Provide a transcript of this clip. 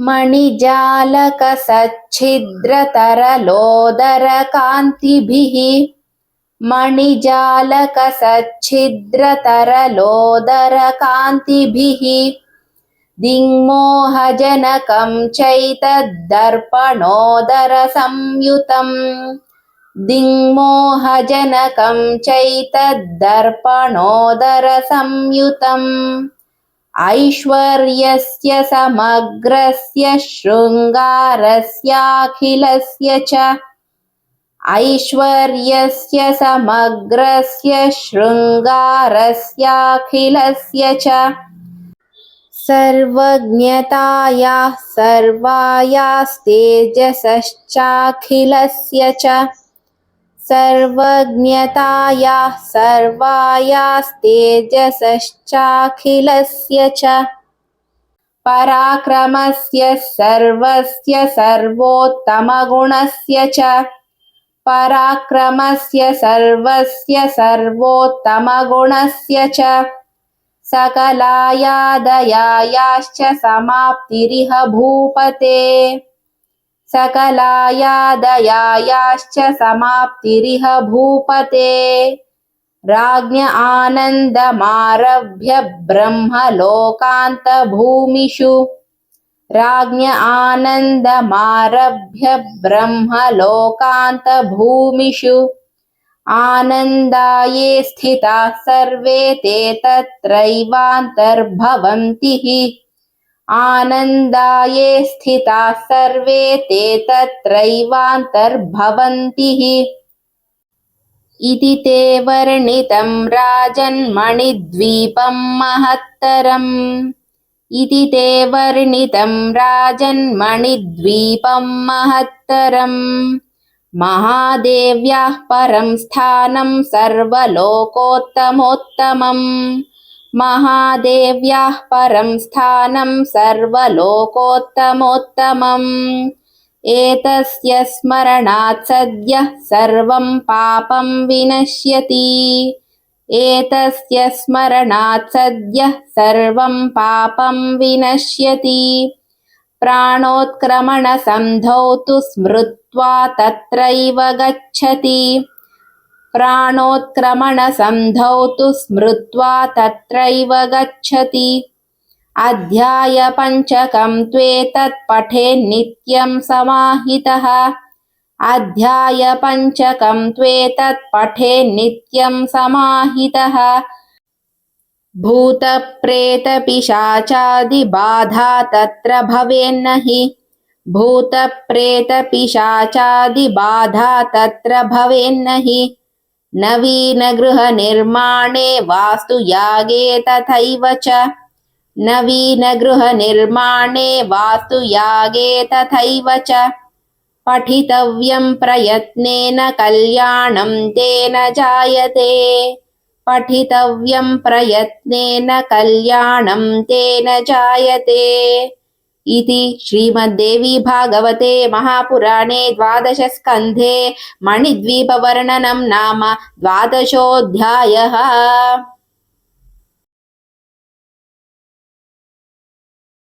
मणिजालकसच्छिद्रतरलोदरकान्तिभिः। मणिजालकसच्छिद्रतरलोदरकान्तिभिः। दिङ्मोहजनकं चैतद्दर्पणोदरसंयुतम् दिङ्मोहजनकं चैतद्दर्पणोदरसंयुतम् ऐश्वर्यस्य समग्रस्य शृङ्गारस्याखिलस्य च ऐश्वर्यस्य समग्रस्य शृङ्गारस्याखिलस्य च सर्वज्ञतायाः सर्वायास्तेजसश्चाखिलस्य च सर्वज्ञतायाः सर्वायास्तेजसश्चाखिलस्य च पराक्रमस्य सर्वस्य सर्वोत्तमगुणस्य च पराक्रमस्य सर्वस्य सर्वोत्तमगुणस्य च सकलायादयायाश्च समाप्तिरिह भूपते सकलायादयायाश्च समाप्तिरिह भूपते। राज्ञ आनन्दमारभ्य ब्रह्मलोकान्तभूमिषु। राज्ञ आनन्दमारभ्य ब्रह्मलोकान्तभूमिषु। आनन्दाये स्थिताः सर्वे ते तत्रैवान्तर्भवन्ति हि। आनन्दाये स्थिताः सर्वे ते तत्रैवान्तर्भवन्ति हि इति ते वर्णितं राजन्मणिद्वीपं महत्तरम् इति ते वर्णितं राजन्मणिद्वीपं महत्तरम् महादेव्याः परं स्थानं सर्वलोकोत्तमोत्तमम् महादेव्याः परं स्थानं सर्वलोकोत्तमोत्तमम् एतस्य स्मरणात् सद्यः सर्वं पापं विनश्यति एतस्य स्मरणात् सद्यः सर्वं पापं विनश्यति प्राणोत्क्रमणसन्धौ तु स्मृत्वा तत्रैव गच्छति प्राणोत्क्रमणसन्धौ तु स्मृत्वा तत्रैव गच्छति अध्यायपञ्चकं त्वेतत् पठेन्नित्यं समाहितः अध्यायपञ्चकं त्वेतत् पठेन्नित्यं समाहितः भूतप्रेतपिशाचादिबाधा तत्र भवेन्न हि भूतप्रेतपिशाचादिबाधा तत्र भवेन्न हि नवीनगृहनिर्माणे वास्तुयागे तथैव च नवीनगृहनिर्माणे वास्तुयागे तथैव च पठितव्यं प्रयत्नेन कल्याणं तेन जायते पठितव्यं प्रयत्नेन कल्याणं तेन जायते इति श्रीमद्देवी भागवते महापुराणे द्वादशस्कन्धे मणिद्वीपवर्णनं नाम द्वादशोऽध्यायः